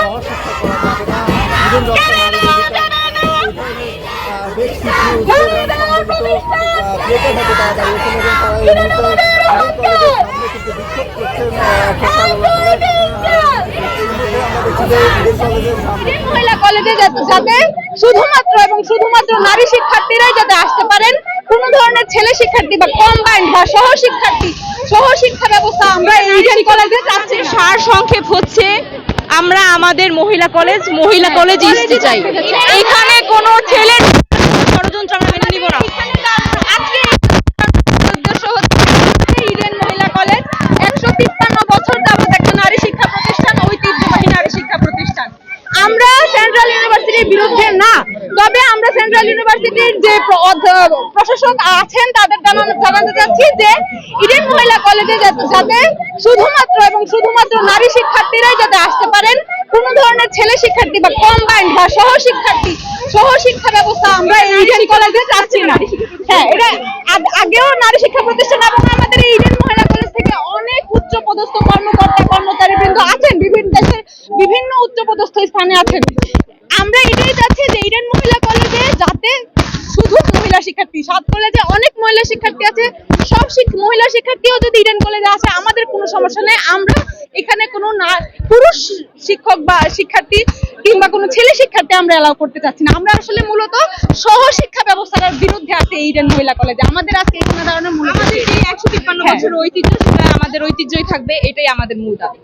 সহশিক্ষা করা যাবে না নারী বেশ কিছু তারা দাঁড়িয়েছেন এবং তারা এই মুহূর্তে কলেজের সামনে কিন্তু বিক্ষোভ করছেন মহিলা কলেজে যাতে শুধুমাত্র এবং শুধুমাত্র নারী শিক্ষার্থীরাই যাতে আসতে পারেন কোনো ধরনের ছেলে শিক্ষার্থী বা কম্বাইন্ড বা সহ শিক্ষার্থী সহ শিক্ষা ব্যবস্থা আমরা এই কলেজে চাচ্ছি সার সংক্ষেপ হচ্ছে। আমাদের মহিলা কলেজ মহিলা কলেজ ইস্তি চাই। এখানে কোনো ছেলের ষড়যন্ত্র আমরা মেনে নিব না। আমরা সেন্ট্রাল ইউনিভার্সিটির বিরুদ্ধে না তবে আমরা সেন্ট্রাল ইউনিভার্সিটির যে প্রশাসক আছেন তাদের জানাতে চাচ্ছি যে ইডেন মহিলা কলেজে যাতে শুধুমাত্র এবং শুধুমাত্র নারী শিক্ষার্থীরাই যাতে আসতে পারেন ছেলে শিক্ষার্থী বা কম্বাইন্ড বা সহ শিক্ষার্থী, সহ শিক্ষা ব্যবস্থা আমরা ইডেন কলেজে চাচ্ছি না। হ্যাঁ এটা আগেও নারী শিক্ষা প্রতিষ্ঠান এবং আমাদের এই ইডেন মহিলা কলেজ থেকে অনেক উচ্চ পদস্থ কর্মকর্তা কর্মচারী বৃন্দ আছেন, বিভিন্ন দেশের বিভিন্ন উচ্চ পদস্থ স্থানে আছেন। আমরা এটাই চাচ্ছি যে ইডেন মহিলা কলেজে যাতে শুধু মহিলা শিক্ষার্থী, সাত কলেজে অনেক মহিলা শিক্ষার্থী আছে, সব মহিলা শিক্ষার্থীও যদি ইডেন কলেজে আসে, আমাদের কোনো সমস্যা নেই। আমরা এখানে কোনো না পুরুষ শিক্ষক বা শিক্ষার্থী কিংবা কোনো ছেলে শিক্ষার্থী আমরা এলাও করতে চাচ্ছি না। আমরা আসলে মূলত সহ শিক্ষা ব্যবস্থার বিরুদ্ধে আছে এই ইডেন মহিলা কলেজে আমাদের আজকে এখানে ধরনের মূলত আমাদের যে একশো তিপ্পান্ন হ্যাঁ। বছর ঐতিহ্য সেটা আমাদের ঐতিহ্যই থাকবে এটাই আমাদের মূল দাবি।